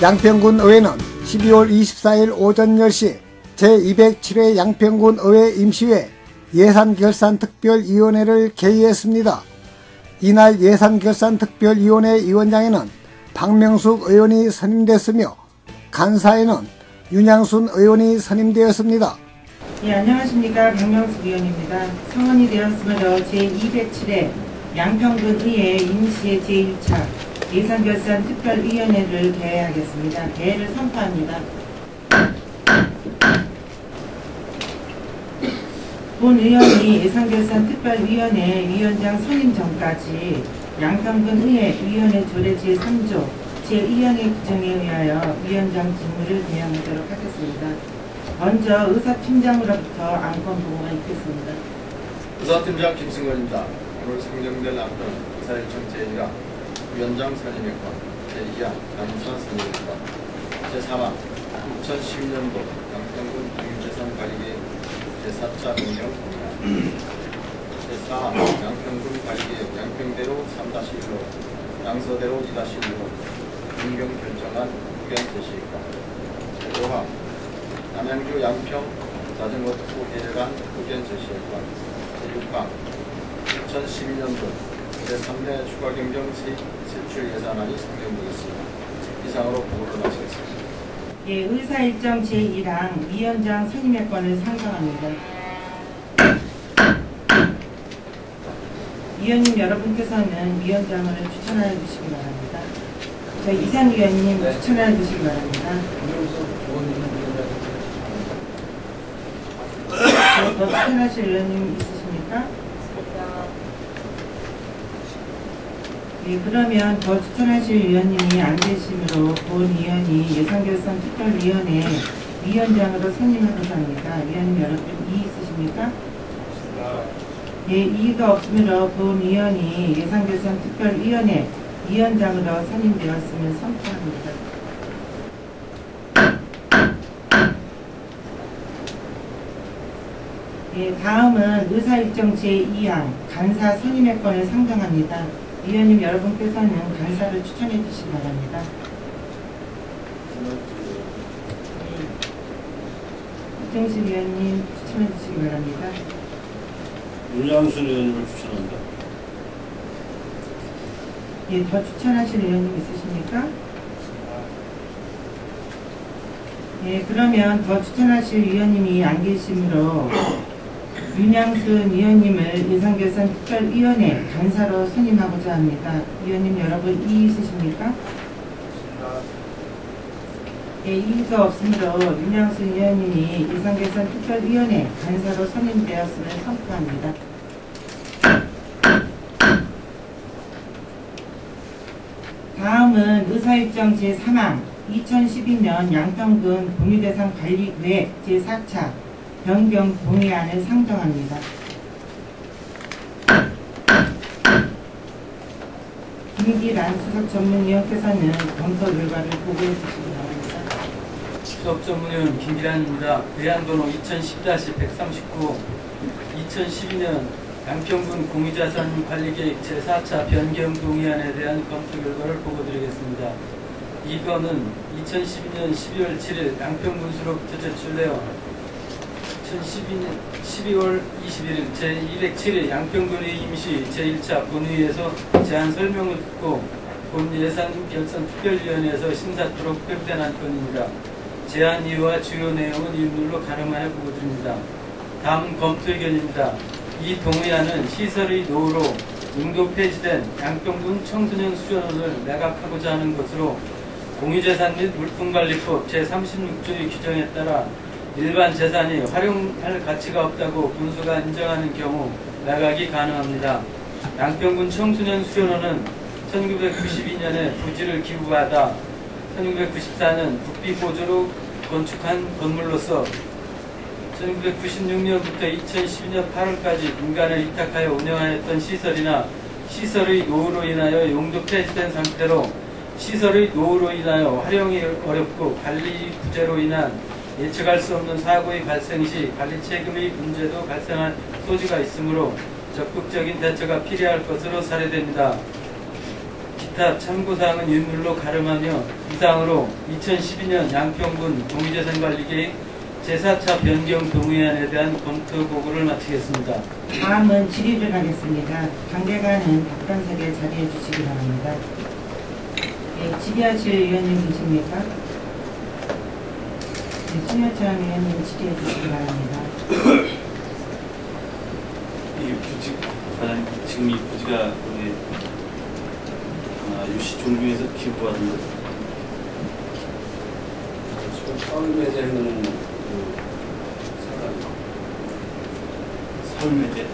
양평군 의회는 12월 24일 오전 10시 제207회 양평군 의회 임시회 예산결산특별위원회를 개의했습니다. 이날 예산결산특별위원회 위원장에는 박명숙 의원이 선임됐으며 간사에는 윤양순 의원이 선임되었습니다. 예, 안녕하십니까. 박명숙 의원입니다. 성원이 되었으므로 제207회 양평군 의회 임시회 제1차 예산결산 특별위원회를 개회하겠습니다. 개회를 선포합니다. 본 의원이 예산결산 특별위원회 위원장 선임 전까지 양평군 의회 위원회 조례 제 3조 제2항의 규정에 의하여 위원장 직무를 대행하도록 하겠습니다. 먼저 의사팀장으로부터 안건 보고가 있겠습니다. 의사팀장 김승건입니다. 오늘 상정될 안건 의사일정 제1화 제2화 감사 선임의권 제3화 2012년도 양평군 공유재산 관리계획 제4차 변경 공약 제4화 양평군 관리계획 양평대로 3-1로 양서대로 2-1로 변경 결정한 의견 제시의권 제5화 남양주 양평 자전거 투 해관 의견 제시의권 제6화 2012년도 제3대 추가 경정 세출 예산안이 상정되겠습니다. 이상으로 보고를 마치겠습니다. 예, 의사 일정 제1항 위원장 선임의권을 상정합니다. 위원님 여러분께서는 위원장을 추천하여 주시기 바랍니다. 저 이상 위원님 추천하여 주시기 바랍니다. 저, 더 추천하실 의원님 있으십니까? 예, 그러면 더 추천하실 위원님이 안 계시므로 본 위원이 예산결산 특별위원회 위원장으로 선임하고자 합니다. 위원님 여러분 이의 있으십니까? 예, 이의가 없으므로 본 위원이 예산결산 특별위원회 위원장으로 선임되었음을 선포합니다. 예, 다음은 의사일정 제2항 간사 선임의권을 상정합니다. 위원님 여러분께서는 간사를 추천해 주시기 바랍니다. 네. 이정식 위원님 추천해 주시기 바랍니다. 윤양순 의원님을 추천한다. 예, 더 추천하실 의원님 있으십니까? 예, 그러면 더 추천하실 위원님이 안 계시므로 윤양순 위원님을 예산결산 특별위원회 간사로 선임하고자 합니다. 위원님 여러분 이의 있으십니까? 예, 이의가 없으므로 윤양순 위원님이 예산결산 특별위원회 간사로 선임되었음을 선포합니다. 다음은 의사일정 제3항 2012년 양평군 공유대상 관리계획 제4차 변경 동의안을 상정합니다. 김기란 수석 전문위원께서는 검토 결과를 보고해 주시기 바랍니다. 수석 전문위원 김기란입니다. 의안번호 2010-139 2012년 양평군 공유자산 관리계획 제4차 변경 동의안에 대한 검토 결과를 보고드리겠습니다. 이 건은 2012년 12월 7일 양평군수로부터 제출되어 2012년 12월 21일 제207회 양평군의 임시 제1차 본회의에서 제안 설명을 듣고 본 예산 결산 특별위원회에서 심사토록 회부된 안건입니다. 제안 이유와 주요 내용은 일률로 가름하여 보고드립니다. 다음 검토 의견입니다. 이 동의안은 시설의 노후로 용도 폐지된 양평군 청소년 수련원을 매각하고자 하는 것으로 공유재산 및 물품관리법 제36조의 규정에 따라 일반 재산이 활용할 가치가 없다고 군수가 인정하는 경우 매각이 가능합니다. 양평군 청소년 수련원은 1992년에 부지를 기부받아 1994년 국비 보조로 건축한 건물로서 1996년부터 2012년 8월까지 민간에 위탁하여 운영하였던 시설이나 시설의 노후로 인하여 용도 폐지된 상태로 시설의 노후로 인하여 활용이 어렵고 관리 부재로 인한 예측할 수 없는 사고의 발생 시 관리 책임의 문제도 발생할 소지가 있으므로 적극적인 대처가 필요할 것으로 사례됩니다. 기타 참고사항은 인물로 가름하며 이상으로 2012년 양평군 동의재산관리계획 제4차 변경 동의안에 대한 검토 보고를 마치겠습니다. 다음은 질의를 하겠습니다. 관계가는 답변석에 자리해 주시기 바랍니다. 예, 질의하실 의원님 계십니까? 의원님 질의해 주시기 바랍니다. 이 부지, 과장 지금 이 부지가 우리 아, 유시 종교에서 기부받은 거. 지금 썰매제 하는 그 사람 설매제.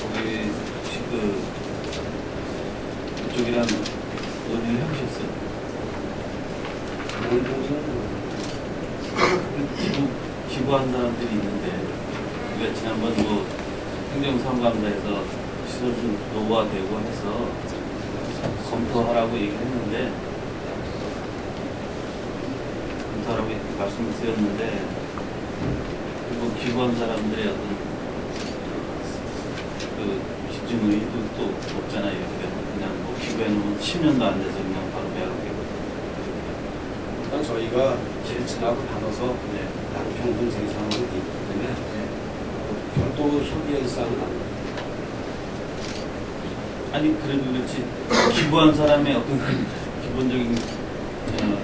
거기 혹시 그 그쪽이랑 어디를 해보셨어요? 기부, 기부한 사람들이 있는데 우리가 지난번 뭐 행정상감사에서 시설 좀 노후화되고 해서 검토하라고 얘기를 했는데 검토하라고 말씀을 드렸는데 그리고 기부한 사람들의 어떤 그 집중 의도 또 없잖아요. 그냥 뭐 기부해놓으면 10년도 안 돼서 그냥 일단 저희가 진압을 받아서 네. 양평군 재산으로 있기 때문에 별도 협의할 사항은 아닙니다. 아니 그래도 그렇지 기부한 사람의 어떤 그 기본적인 어,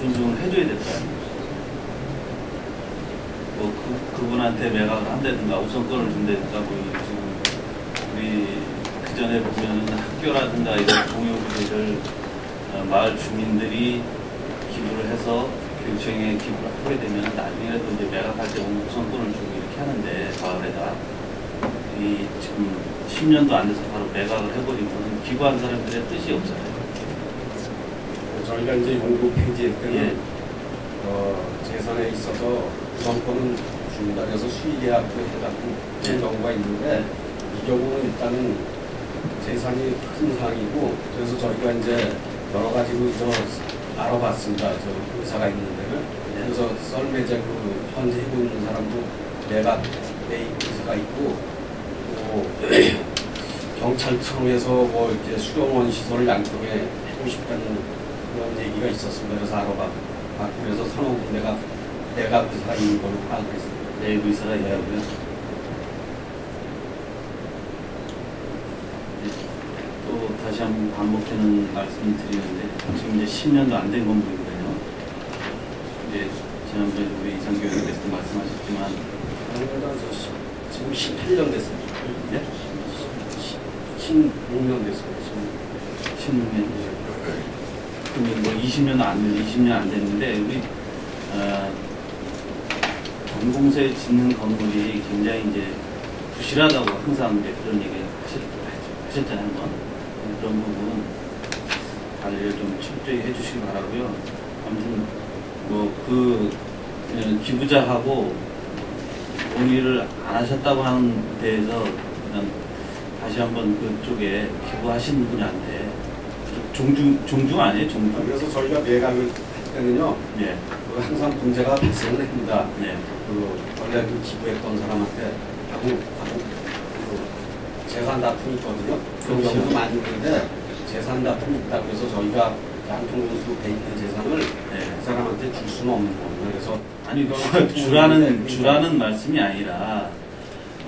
존중을 해줘야 아니에요. 뭐 그, 그분한테 매각을 한다든가 우선권을 준다든가 뭐 이- 지금 우리 그 전에 보면은 학교라든가 이런 공유부지를 어, 마을 주민들이 기부를 해서 교육청에 기부를 하게 되면 나중에라도 이제 매각할 때 우선권을 주고 이렇게 하는데 마을에다 이 지금 10년도 안 돼서 바로 매각을 해버리면 기부한 사람들의 뜻이 없잖아요. 저희가 이제 용도 폐지할 때는 예. 어, 재산에 있어서 우선권은 줍니다. 그래서 수의계약도 해갖고 그런 예. 경우가 있는데 이 경우는 일단은 재산이 큰 사항이고 그래서 저희가 이제 여러 가지로 저 알아봤습니다. 저 의사가 있는 데를 예. 그래서 썰매제 그 현재 해고 있는 사람도 매각 내 의사가 있고 또 경찰청에서 뭐 이렇게 수용원 시설을 양쪽에 해고 싶다는 그런 얘기가 있었습니다. 그래서 알아봤고 그래서 산업군대가 내가 의사가 있는 걸로 파악했습니다. 내 의사가 있다고요. 이제 또 다시 한번 반복되는 말씀을 드리는데 지금 이제 10년도 안 된 건물이거든요. 이제 지난번에 우리 이상교 의원께서도 말씀하셨지만 지금 18년 됐습니다. 네? 16년 됐습니다. 16년. 그러면 뭐 20년 안, 20년 안 됐는데, 우리, 어, 경공사에 짓는 건물이 굉장히 이제 부실하다고 항상 이제 그런 얘기 하셨, 하셨잖아요, 뭐. 그런 부분 관리를 좀 철저히 해주시기 바라고요 아무튼, 뭐, 그, 어, 기부자하고 동의를 안 하셨다고 하는 데에서 일단 다시 한번 그쪽에 기부하신 분한테 종중 종중 아니에요 종중? 그래서 저희가 매각을 할 때는요, 예, 그 항상 문제가 발생을 합니다. 네, 그 원래 그 기부했던 사람한테 하고 하고 그 재산 다툼이 있거든요. 그런 많이 있는데 재산 다툼이 있다 그래서 저희가 양평군수 돼 있는 재산을 네. 그 사람한테 줄 수는 없는 겁니다. 그래서 아니 주, 주라는 그 주라는 말씀이 아니라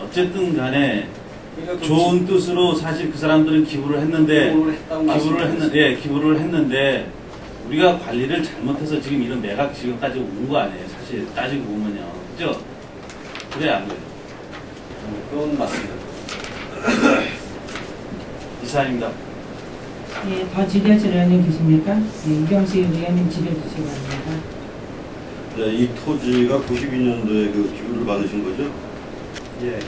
어쨌든 간에 그러니까 그 좋은 뜻으로 사실 그 사람들은 기부를 했는데 기부를 했다고 기부를 말씀드렸어요. 했는 예 기부를 했는데 우리가 관리를 잘못해서 지금 이런 매각 지금까지 온 거 아니에요 사실 따지고 보면요 그죠? 그래 안 그래요? 어, 그건 맞습니다. 이사입니다. 예, 더 질의하실 의원님 계십니까? 예, 이경식 의원님 질의해 주시기 바랍니다. 네, 이 토지가 92년도에 그 기부를 받으신 거죠? 예.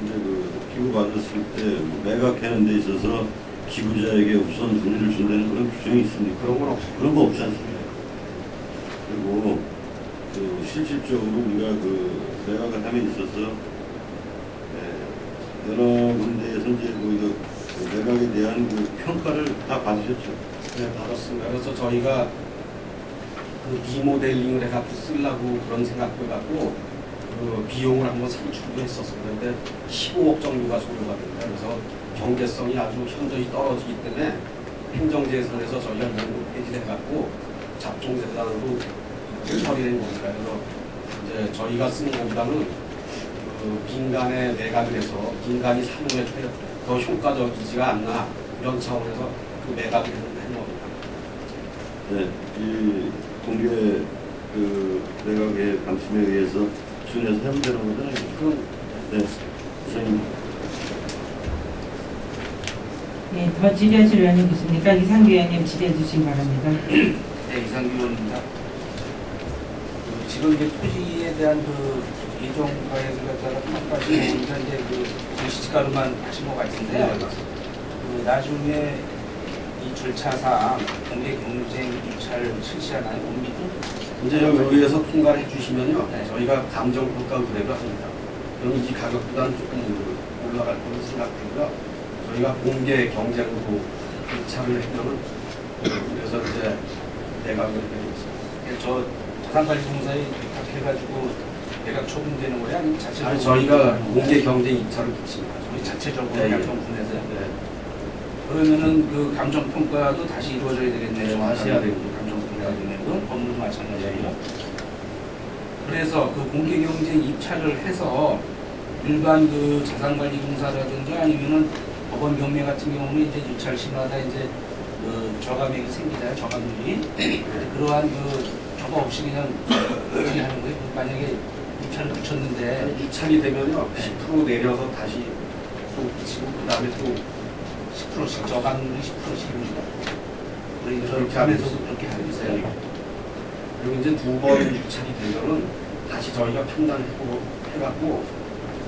근데 그 기부 받았을 때뭐 매각하는 데 있어서 기부자에게 우선 순위를 준다는 그런 규정이 있습니까? 그런 건 없습니다. 그런 거 없지 않습니까? 그리고 그 실질적으로 우리가 그 매각을 함에 있어서 예, 여러 군데에서 이제 뭐 이거 그 매각에 대한 그 평가를 다 받으셨죠? 네, 받았습니다. 그래서 저희가 그 리모델링을 해갖고 쓰려고 그런 생각도 갖고 그 비용을 한번 산출도. 그런데 15억 정도가 소요가 됩니다. 그래서 경제성이 아주 현저히 떨어지기 때문에 행정재산에서 저희가 이런 폐지를 해갖고 잡종재산으로 처리된 겁니다. 그래서 이제 저희가 쓰는 것보다는 그 민간에 매각을 해서 민간이 사용해 더 효과적이지가 않나 이런 차원에서 그 매각을 한 겁니다. 네, 이 공개 그 내각의 방침에 의해서 준해서 하면 되는 거잖아요. 그럼 네, 선생님. 예, 더 질의하실 의원님 계십니까? 이상규 의원님 질의해 주시기 바랍니다. 네, 이상규 의원입니다. 그 지금 이제 토지에 대한 그 평가하시고 보니까 이제 그 시가로만 하신 것 같은데 그 나중에 이 절차상 공개 경쟁 입찰 실시하나요? 이제 의회에서 통과를 해주시면요, 네. 저희가 감정 평가 의뢰를 합니다. 그럼 이 가격보다는 조금 올라갈 거로 생각되고요. 저희가 공개 경쟁으로 입찰을 했면은 그래서 이제 되고 있습니다. 예, 저 자산관리공사에 위탁해가지고 내가 처분되는 거야? 아니면 자체적으로? 아니 저희가 공개 경쟁 입찰을 붙입니다. 우리 자체적으로 네, 예. 양평군에서요? 네, 그러면은 그 감정 평가도 다시 이루어져야 되겠네요. 네, 다시 해야 되고. 감정 평가가 되는 건 법무도 마찬가지예요. 그래서 그 공개 경쟁 입찰을 해서 일반 그 자산관리 공사라든지 아니면은 법원 경매 같은 경우는 이제 유찰 시마다 이제 그 저감액이 생기잖아요. 저감률이. 그러한 그 저거 없이 그냥 어떻게 하는 거예요? 만약에 입찰을 붙였는데 입찰이 되면요, 10% 내려서 다시 또 붙이고 그 다음에 또 10%씩 저감률이 10%씩입니다. 우리 그렇게 저렇게 하면서도 그렇게 하고 있어요. 그리고 이제 두번 유찰이 되면은 다시 저희가 판단해보고 해갖고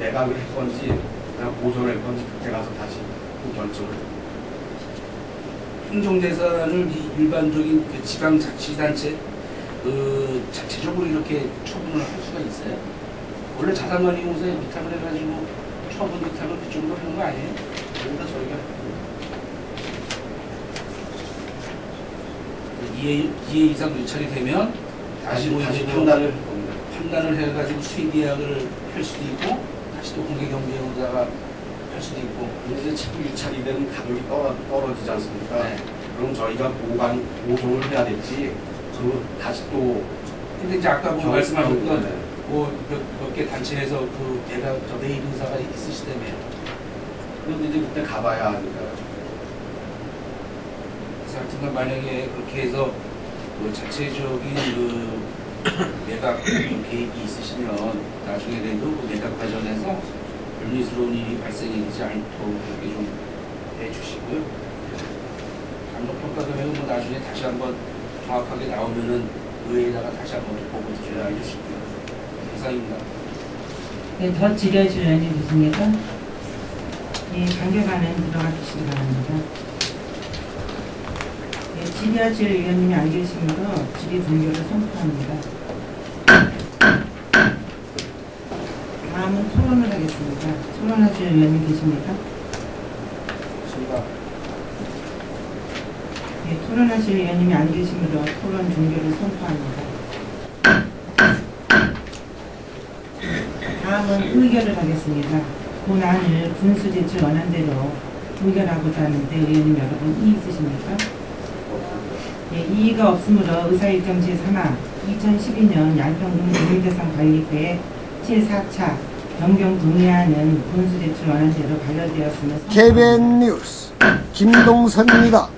매각을 할 건지 그냥 보존할 건지 그때 가서 다시 또 결정을 해요. 행정재산을 이 일반적인 그 지방자치단체 그 자체적으로 이렇게 처분을 할 수가 있어요. 원래 자산관리 공사에 위탁을 해가지고 처분 위탁을 그쪽으로 하는 거 아니에요? 그러니까 저희가 그 2회, 2회 이상 유찰이 되면 다시 다시 뭐 판단을 할 겁니다. 판단을 해가지고 수익 계약을 할 수도 있고 다시 또 공개경쟁자가 할 수도 있고 근데 이제 자꾸 유찰이 되면 가격이 떨어, 떨어지지 않습니까? 네. 그럼 저희가 보관, 보존을 해야 될지 그 다시 또 근데 이제 아까 뭐 말씀하셨던 네. 뭐몇 개 단체에서 그 내가 저 내일 인사가 있으시다며요. 그런데 이제 그때 가봐야 하니까 그래서 하여튼간 만약에 그렇게 해서 그 자체적인 그 매각 계획이 있으시면 나중에라도 그 매각 과정에서 불미스러운 일이 발생이 되지 않도록 그렇게 좀 해주시고요. 감독평가 금액은 뭐 나중에 다시 한번 정확하게 나오면은 의회에다가 다시 한번 보고 드려야 알겠습니다. 이상입니다. 네, 더 의원님 계십니까? 예, 간격 안에 들어가 주시기 바랍니다. 예, 질의하실 의원님이 안 계시므로 질의 종료를 선포합니다. 다음은 토론을 하겠습니다. 토론하실 의원님 계십니까? 좋습니다. 예, 토론하실 의원님이 안 계시므로 토론 종료를 선포합니다. 다음은 의결을 하겠습니다. 본안을 분수 제출 원안대로 의결하고자 하는데 의원님 여러분 이의 있으십니까? 예, 이의가 없으므로 의사일정 제3화 2012년 양평군 국민대상 관리계획 제4차 변경 동의안은 분수 제출 원안대로 발표되었으며 KBN 뉴스 김동선입니다.